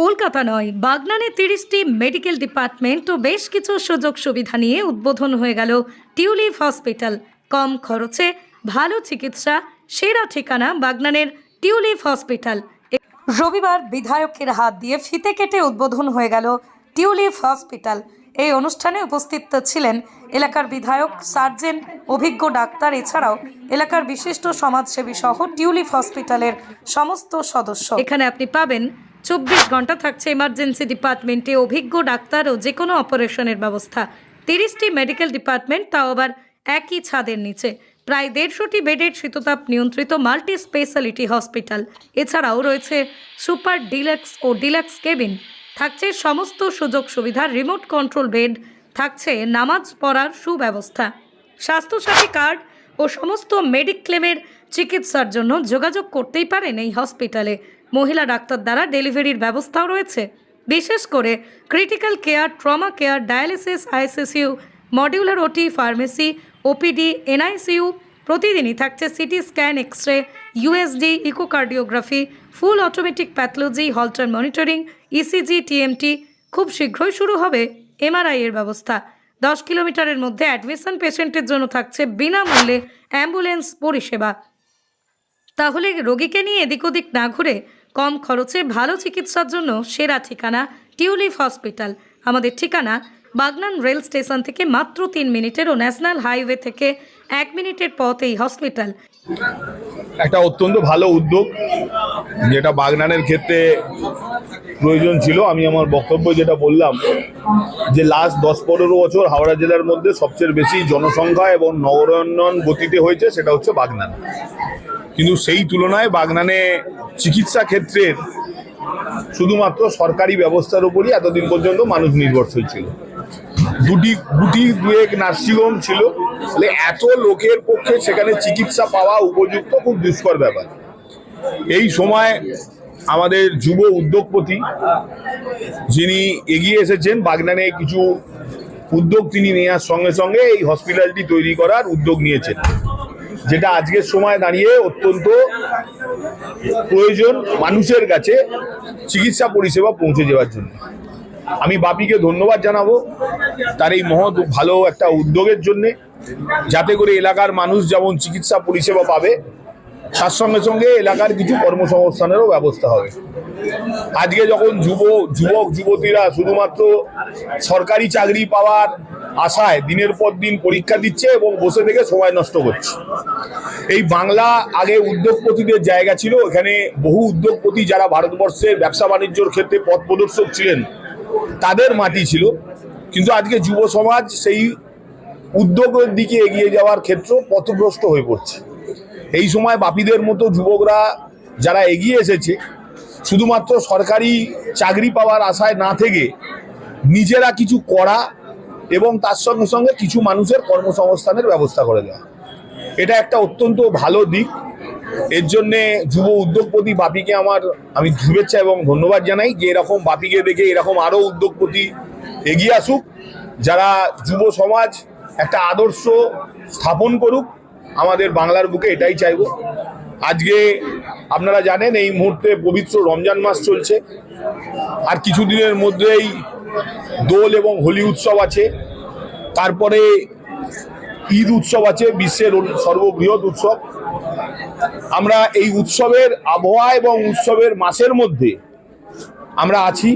কলকাতা নয়, বাগনানে তিরিশটি medical department ও বেশ কিছু সুযোগ সুবিধা নিয়ে উদ্বোধন হয়ে গেল টিউলিপ হসপিটাল। কম খরচে ভালো চিকিৎসা, সেরা ঠিকানা বাগনানের টিউলিপ হসপিটাল। রবিবার বিধায়কের হাত দিয়ে ফিতে কেটে উদ্বোধন হয়ে গেল টিউলিপ হসপিটাল। এই অনুষ্ঠানে উপস্থিত ছিলেন এলাকার বিধায়ক সার্জেন অভিজ্ঞ ডাক্তার, এছাড়াও এলাকার বিশিষ্ট সমাজসেবী সহ টিউলিপ হসপিটালের সমস্ত সদস্য। এখানে আপনি পাবেন চব্বিশ ঘণ্টা থাকছে ইমার্জেন্সি ডিপার্টমেন্টে অভিজ্ঞ ডাক্তার ও যে কোনো অপারেশনের ব্যবস্থা। তিরিশটি মেডিকেল ডিপার্টমেন্ট তাও আবার একই ছাদের নিচে। প্রায় দেড়শোটি বেডের শীততাপ নিয়ন্ত্রিত মাল্টি স্পেশালিটি হসপিটাল এছাড়াও রয়েছে সুপার ডিলাক্স ও ডিলাক্স কেবিন। থাকছে সমস্ত সুযোগ সুবিধা রিমোট কন্ট্রোল বেড থাকছে নামাজ পড়ার সুব্যবস্থা। স্বাস্থ্যসাথী কার্ড ও সমস্ত মেডিক্লেমের চিকিৎসার জন্য যোগাযোগ করতেই পারেন এই হসপিটালে মহিলা ডাক্তার দ্বারা ডেলিভারির ব্যবস্থাও রয়েছে। বিশেষ করে critical care, trauma care, dialysis, ICCU, modular OT, pharmacy, OPD, NICU প্রতিদিনই থাকছে CT scan X ray USD, echocardiography, full automatic pathology, Holter monitoring ECG TMT খুব শীঘ্রই শুরু হবে এমআরআই এর ব্যবস্থা। দশ কিলোমিটারের মধ্যে অ্যাডমিশন পেশেন্টের জন্য থাকছে বিনামূল্যে অ্যাম্বুলেন্স পরিষেবা। তাহলে রোগীকে নিয়ে এদিক ওদিক না ঘুরে কম খরচে ভালো চিকিৎসার জন্য সেরা ঠিকানা টিউলিপ হসপিটাল। আমাদের ঠিকানা বাগনান রেল স্টেশন থেকে মাত্র তিন মিনিটের ও ন্যাশনাল হাইওয়ে থেকে এক মিনিটের পথ এই হসপিটাল। একটা অত্যন্ত ভালো উদ্যোগ, যেটা বাগনানের ক্ষেত্রে প্রয়োজন ছিল। আমি আমার বক্তব্য যেটা বললাম, যে লাস্ট দশ পনেরো বছর হাওড়া জেলার মধ্যে সবচেয়ে বেশি জনসংখ্যা এবং নগরান্নয়ন গতিতে হয়েছে, সেটা হচ্ছে বাগনান। কিন্তু সেই তুলনায় বাগনানে চিকিৎসা ক্ষেত্রের শুধুমাত্র সরকারি ব্যবস্থার উপরই এতদিন পর্যন্ত মানুষ নির্ভরশীল ছিল। দুটি গুটি দুয়েক নার্সিংহোম ছিল। তাহলে এত লোকের পক্ষে সেখানে চিকিৎসা পাওয়া উপযুক্ত খুব দুষ্কর ব্যাপার। এই সময় আমাদের যুব উদ্যোগপতি যিনি এগিয়ে এসেছেন, বাগনানে কিছু উদ্যোগ তিনি নেওয়ার সঙ্গে সঙ্গে এই হসপিটালটি তৈরি করার উদ্যোগ নিয়েছেন। যেটা আজকের সময় দাঁড়িয়ে অত্যন্ত প্রয়োজন মানুষের কাছে চিকিৎসা পরিষেবা পৌঁছে যাওয়ার জন্য। আমি বাপিকে ধন্যবাদ জানাব তার এই মহৎ ভালো একটা উদ্যোগের জন্যে, যাতে করে এলাকার মানুষ যেমন চিকিৎসা পরিষেবা পাবে, তার সঙ্গে সঙ্গে এলাকার কিছু কর্মসংস্থানেরও ব্যবস্থা হবে। আজকে যখন যুব, যুবক, যুবতীরা শুধুমাত্র সরকারি চাকরি পাওয়ার আশায় দিনের পর দিন পরীক্ষা দিচ্ছে এবং বসে থেকে সময় নষ্ট করছে। এই বাংলা আগে উদ্যোগপতিদের জায়গা ছিল, এখানে বহু উদ্যোগপতি যারা ভারতবর্ষের ব্যবসা বাণিজ্যর ক্ষেত্রে পথ প্রদর্শক ছিলেন, তাদের মাটি ছিল। কিন্তু আজকে যুব সমাজ সেই উদ্যোগের দিকে এগিয়ে যাওয়ার ক্ষেত্র পথভ্রষ্ট হয়ে পড়ছে। এই সময় বাপিদের মতো যুবকরা যারা এগিয়ে এসেছে, শুধুমাত্র সরকারি চাকরি পাওয়ার আশায় না থেকে নিজেরা কিছু করা এবং তার সঙ্গে সঙ্গে কিছু মানুষের কর্মসংস্থানের ব্যবস্থা করে দেওয়া। এটা একটা অত্যন্ত ভালো দিক। এর জন্যে যুব উদ্যোগপতি বাপিকে আমার, আমি শুভেচ্ছা এবং ধন্যবাদ জানাই যে এরকম বাপিকে দেখে এরকম আরও উদ্যোগপতি এগিয়ে আসুক। যারা যুব সমাজ একটা আদর্শ স্থাপন করুক, আমাদের বাংলার বুকে এটাই চাইব। আজকে আপনারা জানেন এই মুহূর্তে পবিত্র রমজান মাস চলছে। আর কিছুদিনের মধ্যেই দোল এবং হোলি উৎসব আছে। তারপরে ঈদ উৎসব আছে, বিশ্বের সর্ববৃহৎ উৎসব। আমরা এই উৎসবের আবহাওয়া এবং উৎসবের মাসের মধ্যে আমরা আছি।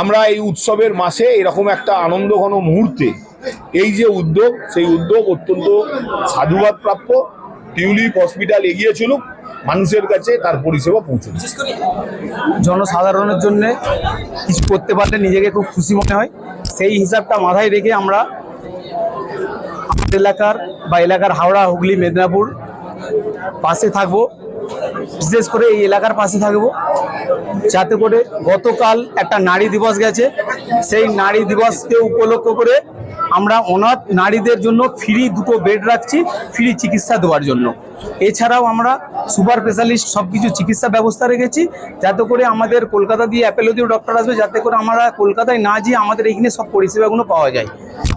আমরা এই উৎসবের মাসে এরকম একটা আনন্দঘন মুহূর্তে, এই যে উদ্যোগ, সেই উদ্যোগ অত্যন্ত সাধুবাদ প্রাপ্য। টিউলিপ হসপিটাল এগিয়ে চলুক। মানুষের কাছে তার পরিষেবা পৌঁছে জনসাধারণের জন্য কিছু করতে পারলে নিজেকে খুব খুশি মনে হয়। সেই হিসাবটা মাথায় রেখে আমরা আমাদের এলাকার বা এলাকার হাওড়া হুগলি মেদিনীপুর পাশে থাকব। বিশেষ করে এই এলাকার পাশে থাকব। যাতে করে গতকাল একটা নারী দিবস গেছে। সেই নারী দিবসকে উপলক্ষ করে আমরা অনাথ নারীদের জন্য ফ্রি দুটো বেড রাখছি ফ্রি চিকিৎসা দেওয়ার জন্য। এছাড়াও আমরা সুপার স্পেশালিস্ট সব কিছু চিকিৎসা ব্যবস্থা রেখেছি, যাতে করে আমাদের কলকাতা দিয়ে অ্যাপেলোদিও ডক্টর আসবে, যাতে করে আমরা কলকাতায় না যেয়ে আমাদের এখানে সব পরিষেবাগুলো পাওয়া যায়।